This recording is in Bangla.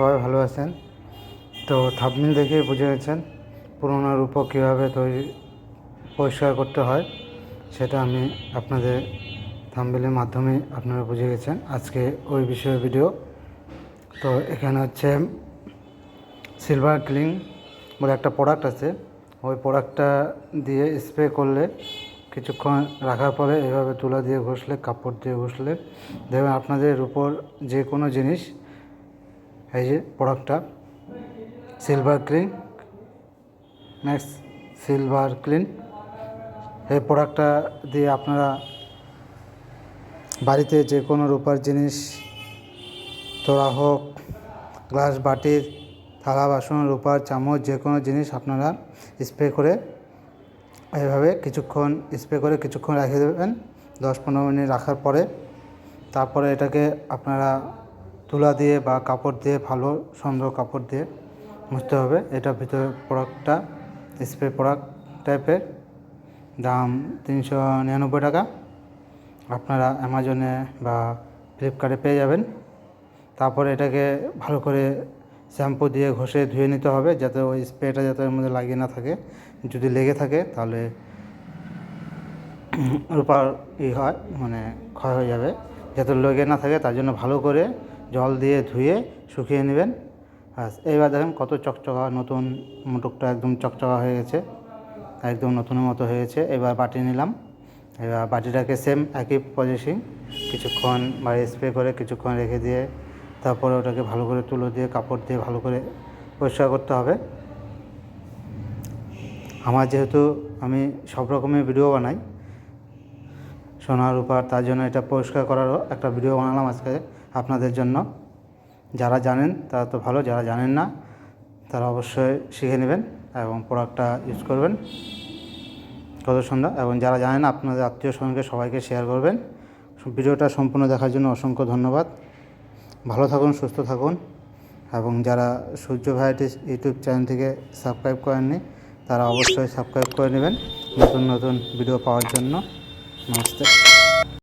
সবাই ভালো আছেন? তো থাপমিল দেখে বুঝে গেছেন পুরোনো রূপক কীভাবে তৈরি, পরিষ্কার করতে হয়, সেটা আমি আপনাদের থাম্বেলের মাধ্যমে আপনারা বুঝে গেছেন আজকে ওই বিষয়ে ভিডিও তো এখানে হচ্ছে সিলভার ক্লিং বলে একটা প্রোডাক্ট আছে। ওই প্রোডাক্টটা দিয়ে স্প্রে করলে কিছুক্ষণ রাখার পরে এভাবে তুলা দিয়ে ঘষলে, কাপড় দিয়ে ঘষলে দেখবেন আপনাদের উপর যে কোনো জিনিস এই যে প্রোডাক্টটা silver clean next silver clean এই প্রোডাক্টটা দিয়ে আপনারা বাড়িতে যে কোনো রূপার জিনিস তোরা হোক গ্লাস বাটির থালা বাসন, রূপার চামচ, যে কোনো জিনিস আপনারা স্প্রে করে এইভাবে কিছুক্ষণ স্প্রে করে কিছুক্ষণ রেখে দেবেন। দশ পনেরো মিনিট রাখার পরে, তারপরে এটাকে আপনারা তুলা দিয়ে বা কাপড় দিয়ে ভালো, সুন্দর কাপড় দিয়ে মুছতে হবে। এটা ভিতরে প্রোডাক্টটা স্প্রে প্রোডাক্ট টাইপের দাম তিনশো নিরানব্বই টাকা। আপনারা অ্যামাজনে বা ফ্লিপকার্টে পেয়ে যাবেন। তারপরে এটাকে ভালো করে শ্যাম্পু দিয়ে ঘষে ধুয়ে নিতে হবে, যাতে ওই স্প্রেটা যাতে ওর মধ্যে লাগিয়ে না থাকে। যদি লেগে থাকে, তাহলে রূপার ই হয় মানে ক্ষয় হয়ে যাবে। যাতে লেগে না থাকে, তার জন্য ভালো করে জল দিয়ে ধুয়ে শুকিয়ে নেবেন। ব্যাস, এইবার দেখেন কত চকচকা নতুন মুটুকটা একদম চকচকা হয়ে গেছে, একদম নতুনের মতো হয়ে গেছে। এবার বাটি নিলাম। এবার বাটিটাকে সেম একই পজিশন কিছুক্ষণ বাড়ি স্প্রে করে কিছুক্ষণ রেখে দিয়ে তারপরে ওটাকে ভালো করে তুলো দিয়ে, কাপড় দিয়ে ভালো করে পরিষ্কার করতে হবে। আমার যেহেতু আমি সব রকমের ভিডিও বানাই সোনার রূপার তার জন্য এটা পরিষ্কার করারও একটা ভিডিও বানালাম আজকে। আপনাদের জন্য। যারা জানেন, তারা তো ভালো, যারা জানেন না, তারা অবশ্যই শিখে নেবেন এবং প্রোডাক্টটা ইউজ করবেন। কত সুন্দর। এবং যারা জানেন আপনাদের আত্মীয় স্বজনকে সবাইকে শেয়ার করবেন। ভিডিওটা সম্পূর্ণ দেখার জন্য অসংখ্য ধন্যবাদ। ভালো থাকুন, সুস্থ থাকুন। এবং যারা সূর্য ভ্যারাইটিস ইউটিউব চ্যানেল থেকে সাবস্ক্রাইব করেননি, তারা অবশ্যই সাবস্ক্রাইব করে নেবেন। নতুন নতুন ভিডিও পাওয়ার জন্য। নমস্তে